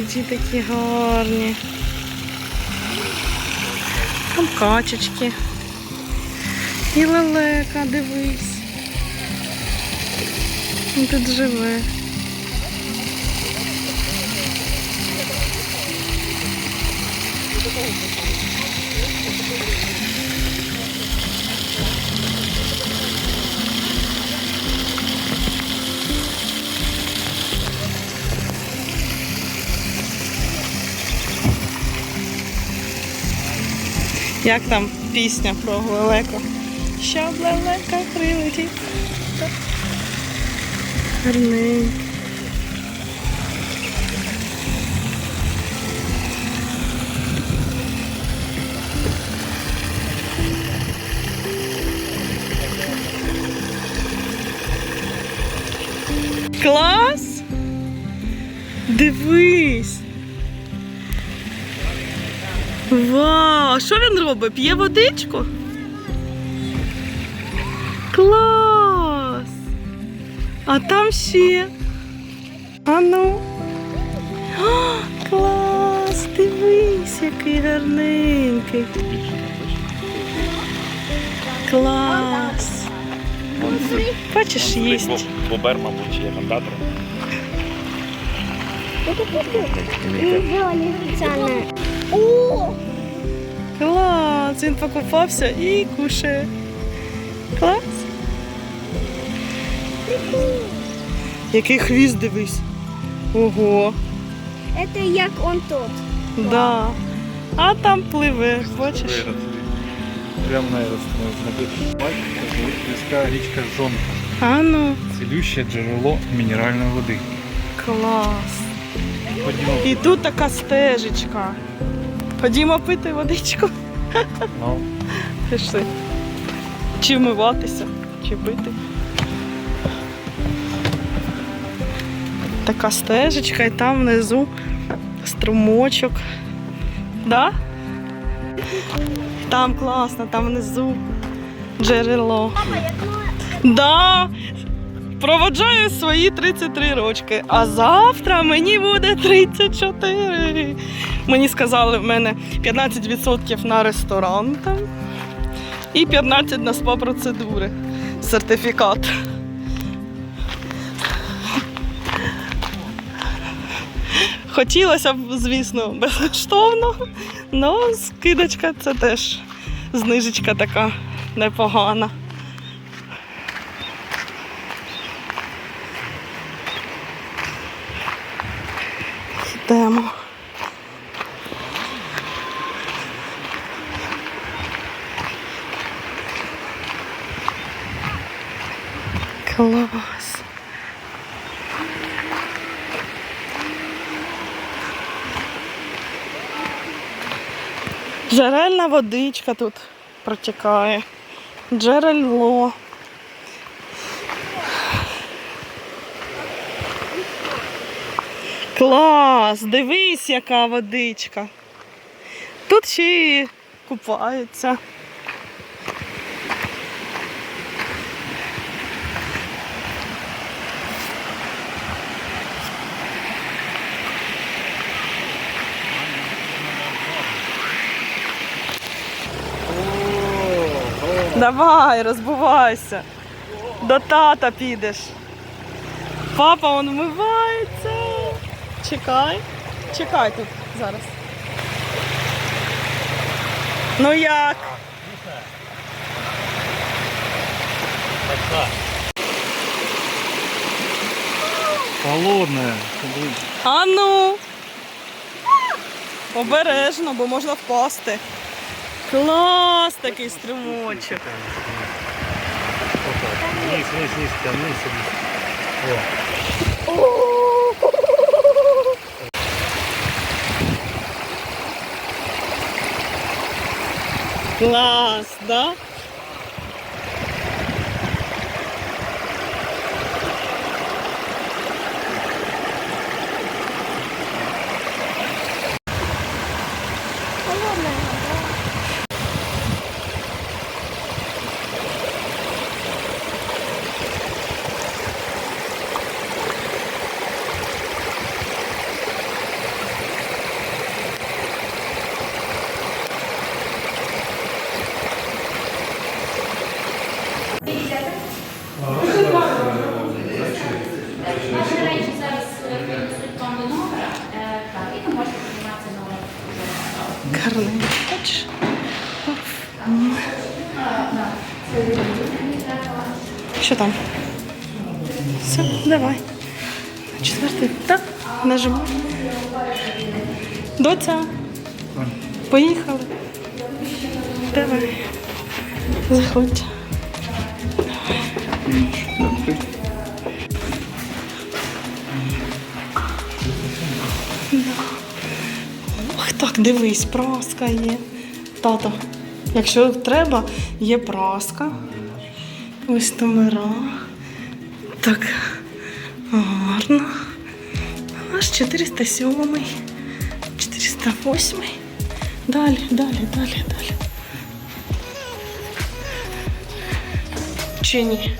приводі такі гарні. Там качечки. І лелека, дивись. Він тут живе. Як там пісня про лелеку? Щоб лелека прилетів. Гарненько. Клас! Дивись! Вау! Що він робить? П'є водичку? Клас! А там ще. А ну. О, клас! Дивись, який гарненький. Клас! Бачиш, їсть. Бобер, мабуть, чи є фантатор. О, Клас! Він покупався і кушає. Клас! Який хвіст дивись. Ого, это як он тот. да. А там пливе, бачиш? Прямо на знайти. Близька річка Жонка. А ну, Цілюще джерело мінеральної води. клас. Ходімо. І тут така стежечка. Ходімо пити водичку. Ну, Пішли. Чи вмиватися, чи пити. Така стежечка, і там внизу струмочок. Да? Там класно, там внизу джерело. Да. Проводжаю свої 33 рочки, а завтра мені буде 34. Мені сказали, в мене 15% на ресторан там і 15% на спа-процедури. Сертифікат. Хотілося б, звісно, безкоштовно, але скидочка це теж знижечка така непогана. Йдемо. Клас. Джерельна водичка тут протікає. Джерело. Клас! Дивись, яка водичка. Тут ще й купаються. Давай, розбувайся. До тата підеш. Папа он вмивається. Чекай. Чекай тут зараз. Ну як? холодне. А ну. Обережно, бо можна впасти. Клас такий струмочок. Низ, низ, низ, там низ. О, Клас, да? Ох, так, дивись, праска є. Тато, якщо треба, є праска. Ось номера. Так, гарно. Аж 407. 408. Далі, далі, далі, далі. Чи ні?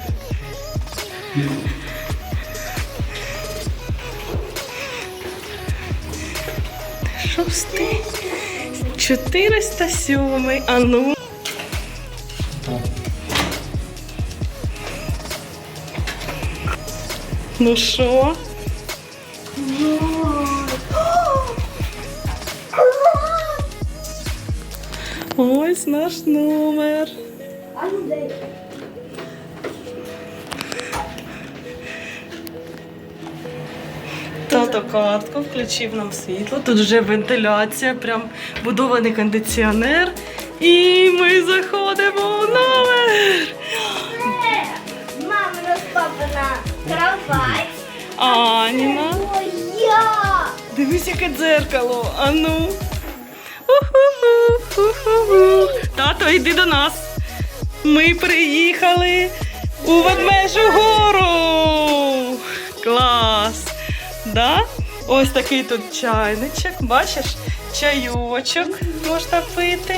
Шостий. 407. А ну. Ну що? Ось наш номер. А ну дай. Тато картку включив нам світло. Тут вже вентиляція, прям будований кондиціонер. І ми заходимо в номер. Мамина з папина кровать. Аніна. Дивись, яке дзеркало. Ану. Тато, йди до нас. Ми приїхали у ведмежу гору. Клас. Да? Ось такий тут чайничок. Бачиш? Чайочок можна пити.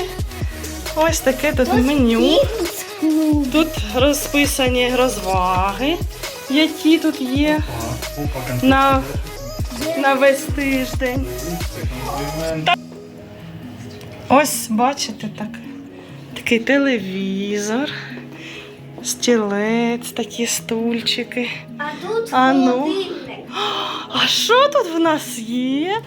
Ось таке тут меню. Тут розписані розваги, які тут є на, на весь тиждень. Ось, бачите, так. Такий телевізор, стілець, такі стульчики. А тут А ну. А що тут в нас є?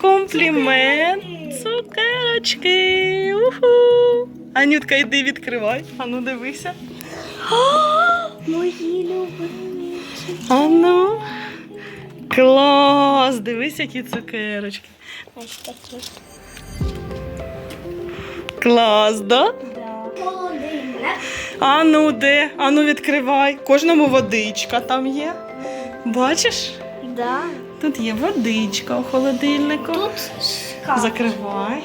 Комплімент, цукерочки. Уху. Анютка, йди відкривай. Ану, дивися. Мої любимі. Ану. Клас! Дивись, які цукерочки. Ось такі. Клас, да? Холодильник. Ану, де? Ану, відкривай. Кожному водичка там є. Бачиш? Да. Тут є водичка у холодильнику. Тут шкаф. Закривай.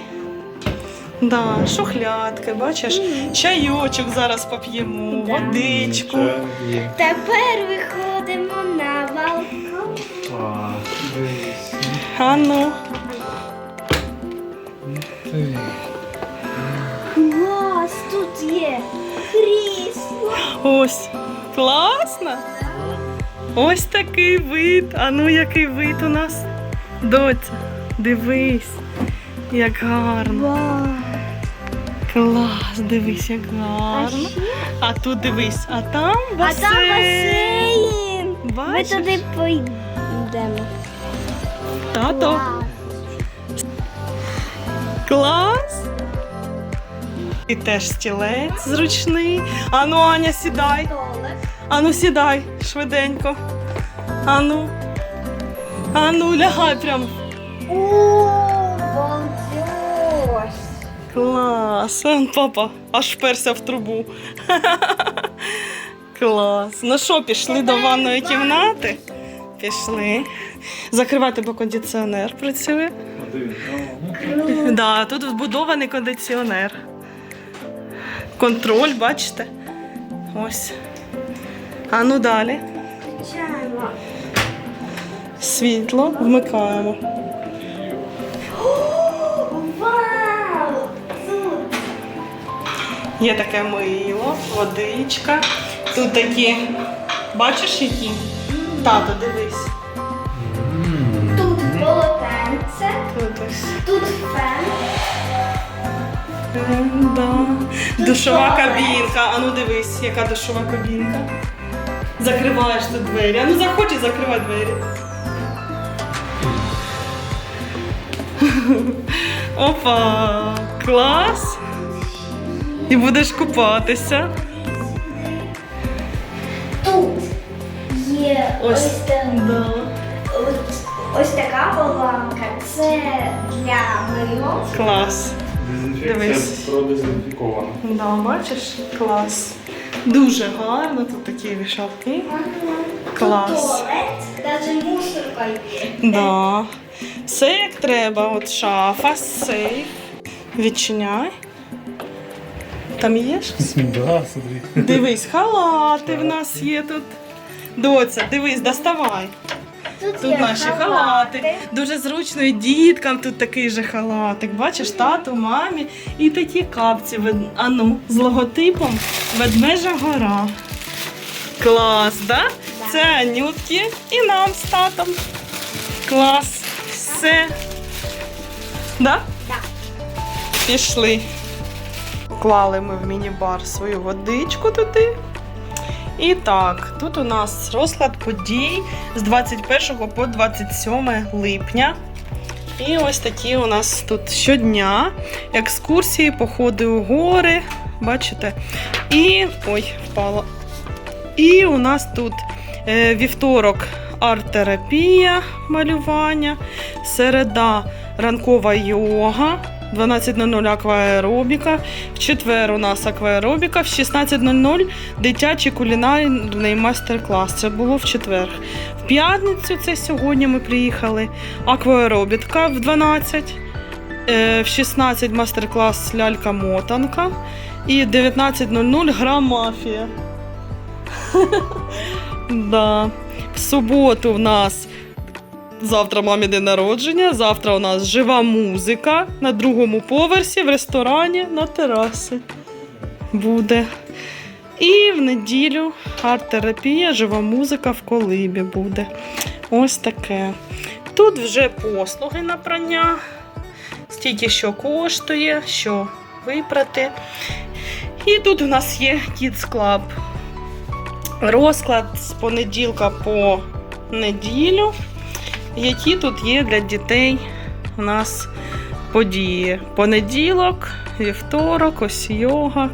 Да, шухлядки, бачиш? Чайочок зараз поп'ємо, Да. водичку. Тепер виходимо на балкон. Ану. Клас, тут є крісло. Ось. Класно. Ось такий вид. А ну який вид у нас. Доця, дивись, як гарно. Вау. Клас, дивись, як А, гарно. А тут дивись, а там а басейн. там басейн. Ми туди поїдемо. Тато, Вау. клас. І теж стілець зручний. Ану, Аня, сідай. Столик. Ану, сідай швиденько. Ану. Ану, лягай прям. Клас. Папа аж вперся в трубу. Клас. Ну що, пішли до ванної кімнати? Пішли. Закривати, бо кондиціонер працює. Да, тут вбудований кондиціонер. Контроль, бачите? Ось. А ну далі. Включаємо. Світло вмикаємо. Вау! Є таке мило, водичка. Тут такі. Бачиш які? Тато, дивись. Тут полотенце. Тут ось. Тут фен. Е, Да. Душова кабінка. А ну дивись, яка душова кабінка. Закриваєш тут двері. А ну заходь і закривай двері. Опа! Клас! І будеш купатися. Тут є Ось. ось, та- Да. ось, ось така болванка. Це для мило. Клас. Дезінфекція Дивись. продезінфікована. Да, бачиш? Клас. Дуже гарно, тут такі вішалки. Клас. Навіть мусорка є. Да. Все як треба. От шафа, сейф. Відчиняй. Там є щось? Да, смотри. Дивись, халати в нас є тут. Доця, дивись, доставай. Тут, Тут наші халати. Дуже зручно і діткам тут такий же халатик. Бачиш, тату, мамі і такі капці. А ну, з логотипом Ведмежа гора. Клас, да? Це Анютки і нам з татом. Клас. Все. Да? Так. Пішли. Клали ми в міні-бар свою водичку туди. І так, тут у нас розклад подій з 21 по 27 липня. І ось такі у нас тут щодня екскурсії, походи у гори. Бачите? І. Ой, впала. І у нас тут е, вівторок арт-терапія, малювання, середа ранкова йога, 12.00 акваеробіка, в четвер у нас акваеробіка, в 16.00 дитячий кулінарний майстер-клас. Це було в четвер. В п'ятницю, це сьогодні ми приїхали, акваеробіка в 12. е, В 16 майстер-клас лялька-мотанка і 19.00 гра мафія. Да. В суботу в нас завтра мамі день народження. Завтра у нас жива музика на другому поверсі в ресторані на терасі. Буде. І в неділю арт-терапія, жива музика в колибі буде. Ось таке. Тут вже послуги на прання. Стільки що коштує, що випрати. І тут у нас є Kids Club. Розклад з понеділка по неділю. Які тут є для дітей у нас події? Понеділок, вівторок, ось йога,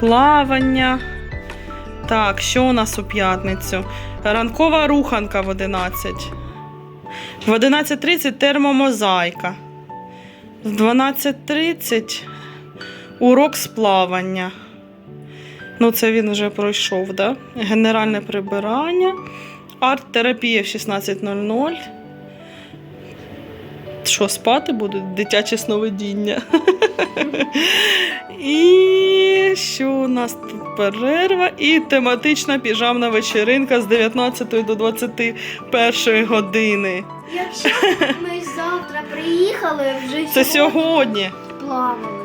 плавання. Так, що у нас у п'ятницю? Ранкова руханка в 11. В 11.30 термомозаїка. В 12.30 урок з плавання. Ну, це він вже пройшов, да? Генеральне прибирання. Арт-терапія в 16.00. Що, спати будуть? Дитяче сновидіння. І що у нас тут перерва? І тематична піжамна вечеринка з 19 до 21 години. Якщо ми завтра приїхали, вже Це сьогодні. плавали.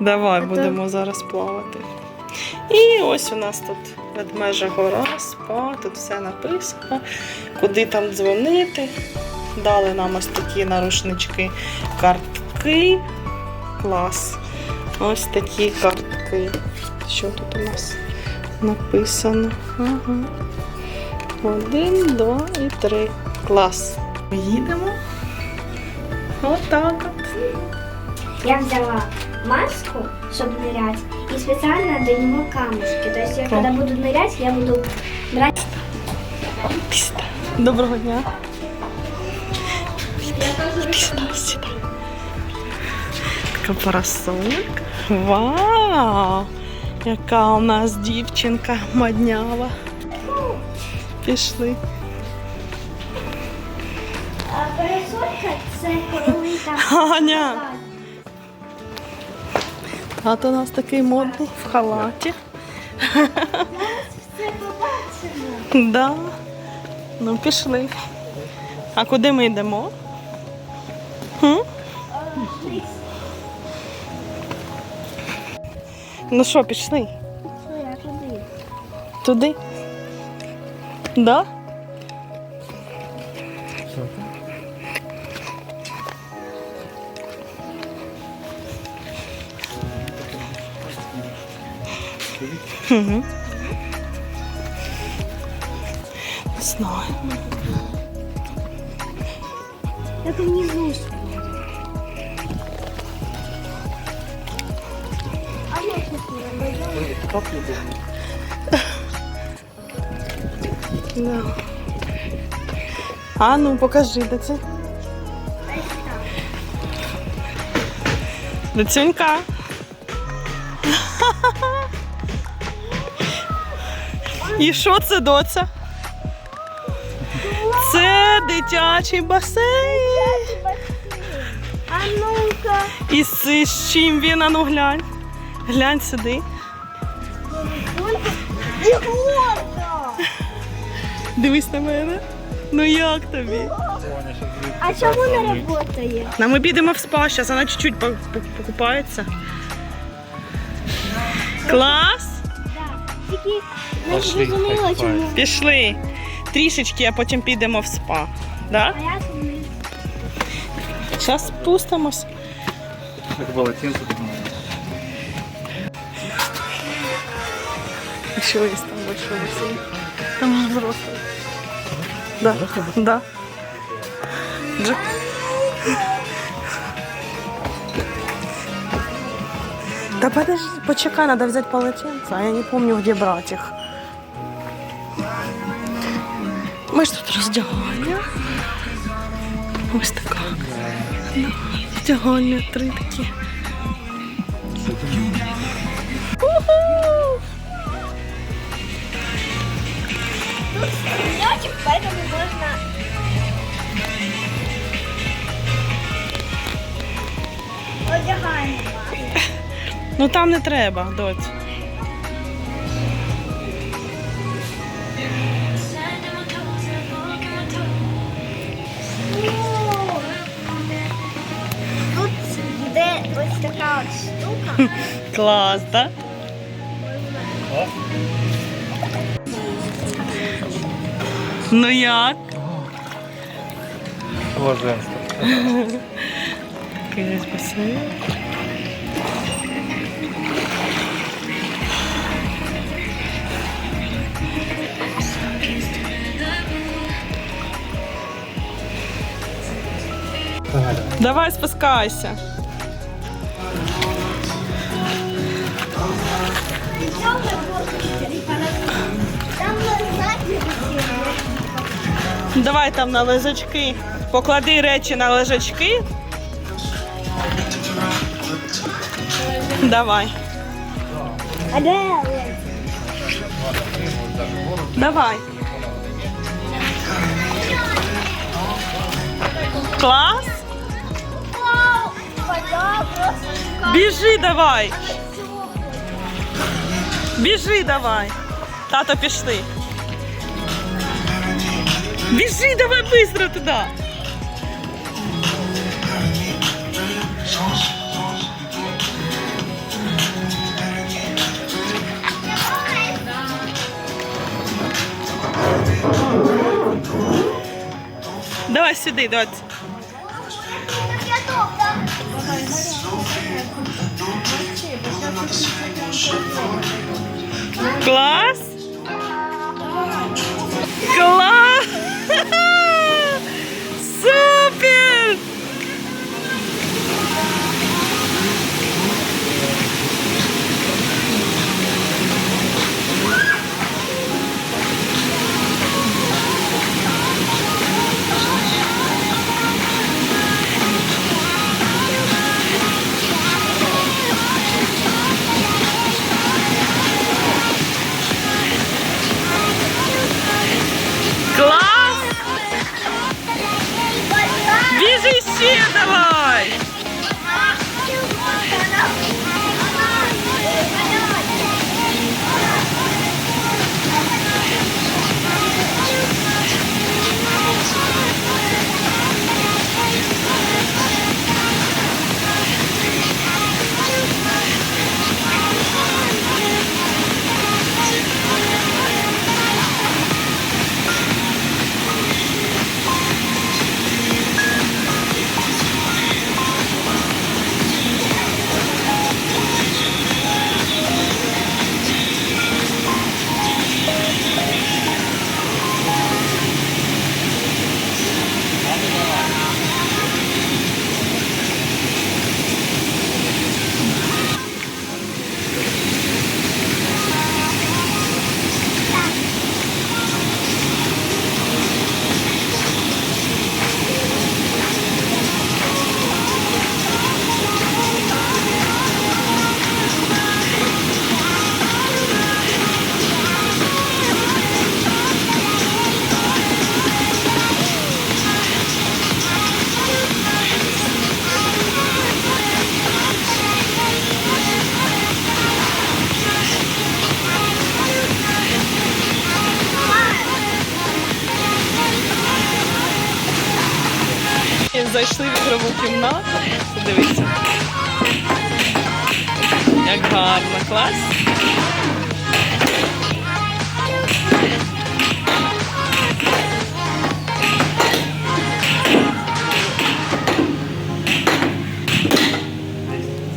Давай будемо зараз плавати. І ось у нас тут ведмежа гора, спа, тут все написано, куди там дзвонити. Дали нам ось такі нарушнички, картки. Клас. Ось такі картки. Що тут у нас написано? Ага. Один, два і три. Клас. Їдемо. Отак от. Я взяла маску, щоб нырять, и специально до него камушки. То есть я когда буду нырять, я буду брать. Доброго дня. Сідай. Така парасолька. Вау! Яка у нас дівчинка маднява. Пішли. А парасолька це коли там. Аня! А то у нас такий модний в халаті. Да. Ну, пішли. А куди ми йдемо? Хм? Ну що, пішли? Що я туди? Туди? Да? Угу. Не знаю. Это внизу. А я сейчас не Как Да. А ну покажи, де це. Доцюнька. І що це доця? Це дитячий басейн. А ну-ка. І з, з чим він, а ну глянь. Глянь сюди. Дивись на мене. Ну як тобі? А чому не працює? На ми підемо в спа, зараз вона чуть-чуть по- по- покупається. Клас! Так. Пошли, хай. Пішли. Трішечки, а потім підемо в спа. Да? А я сумнів. Зараз спустимось. Еще есть там большой бассейн. Там взрослый. Да, да. Дж- Да подожди, почекай, надо взять полотенце, а я не помню, где брать их. Мы ж тут роздягальня. Ось така. Роздягальня три такі. Уху! Поэтому можно... Одягаємо. Ну там не треба, доць. Клас, так? Ну як? Блаженство. Якийсь басейн. Давай спускайся. Давай там на лежачки. Поклади речі на лежачки. Давай. Давай. Клас? Біжи давай. Біжи давай. Тато, пішли. Біжи давай швидко туди. Давай сюди, доць. Клас? Клас!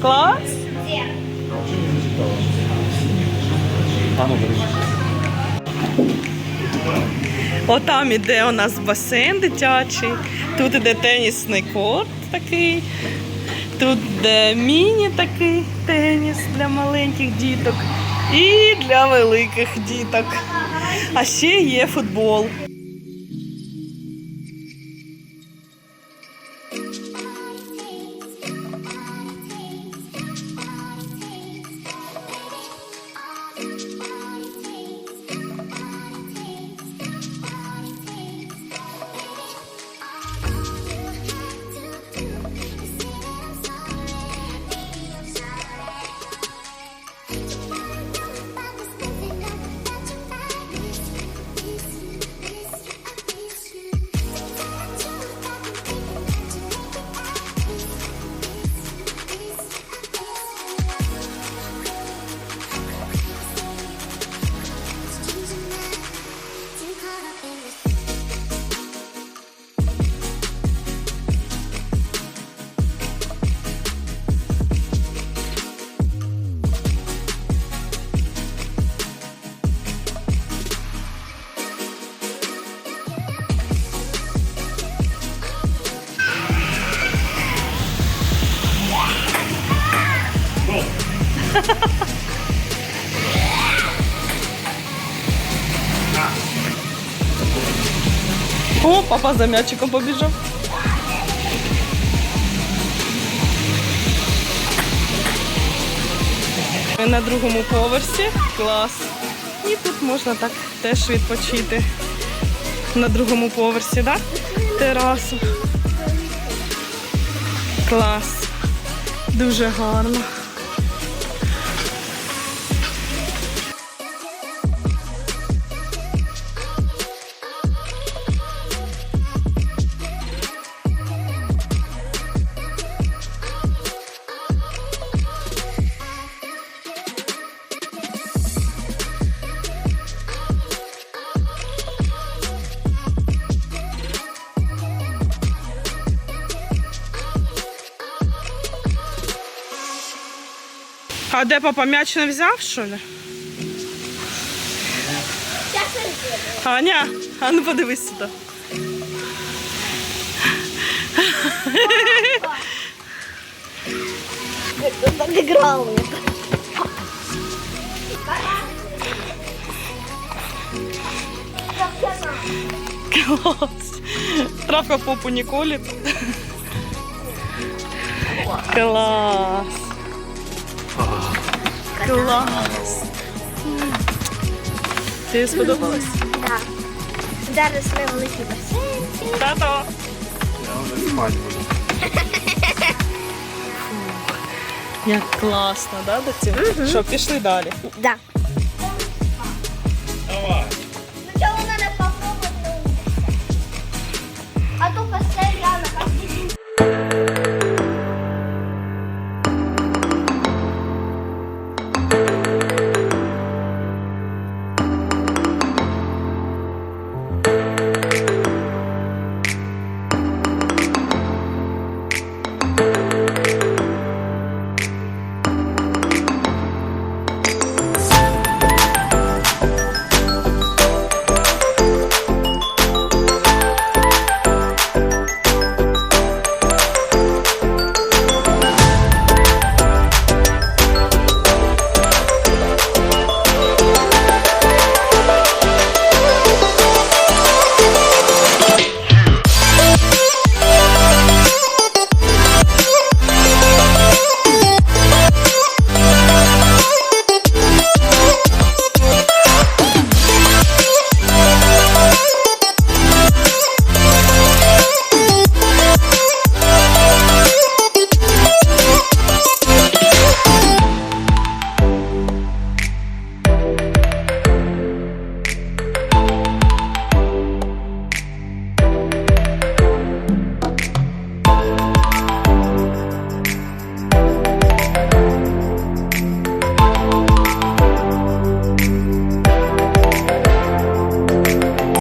Клас? Отам іде у нас басейн дитячий, тут іде тенісний корт такий, тут іде міні такий теніс для маленьких діток і для великих діток. А ще є футбол. О, папа за м'ячиком побіжав. Ми на другому поверсі. Клас. І тут можна так теж відпочити. На другому поверсі, так? Терасу. Клас. Дуже гарно. А де папа м'яч не взяв, що ли? Аня, а ну подивись сюди. Так играл. Клас. Травка попу не колет. Клас. Клас. Тобі сподобалось? Так. Зараз ми великий басейн. Тато. Я вже спать буду. Як класно, да, цього? Що, пішли далі? Да.